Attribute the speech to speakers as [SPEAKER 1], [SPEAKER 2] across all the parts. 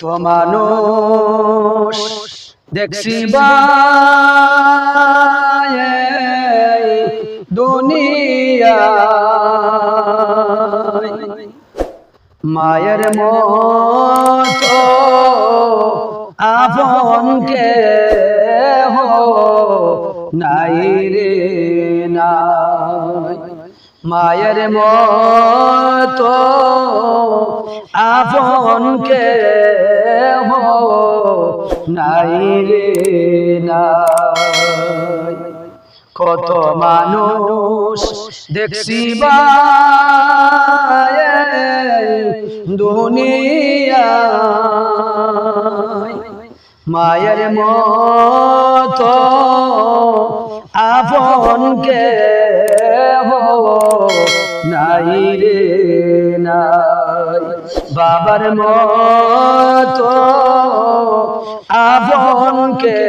[SPEAKER 1] তো মানুষ দেখছি দুনিয়া মায়ের মতো আপনকে নাই রে নাই। মায়ের মতো আপনকে নাই রে নাই কত মানুষ দেখছি দুনিয়া মায়ের মতো আপনকে নাই রে নাই। বাবার মতো আপনকে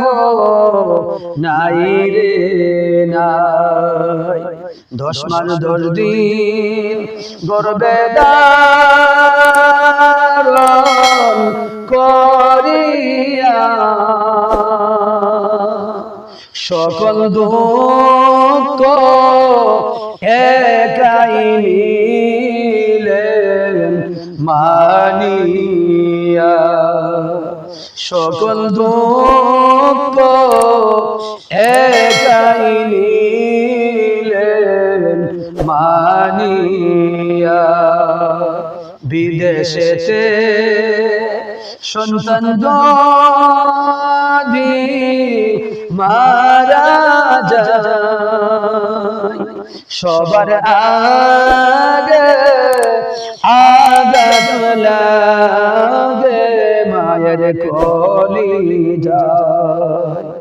[SPEAKER 1] হো নাই রে নাই। দশ দর্দিন দশ গর্বে দারণ সকল দুঃখ একাই নিলেন মানিয়া। সকল দুঃখ একাই নিলেন মানিয়া। বিদেশেতে সন্তান যদি মারা সবার আগে আগাত লাগে মায়ের কলি যায়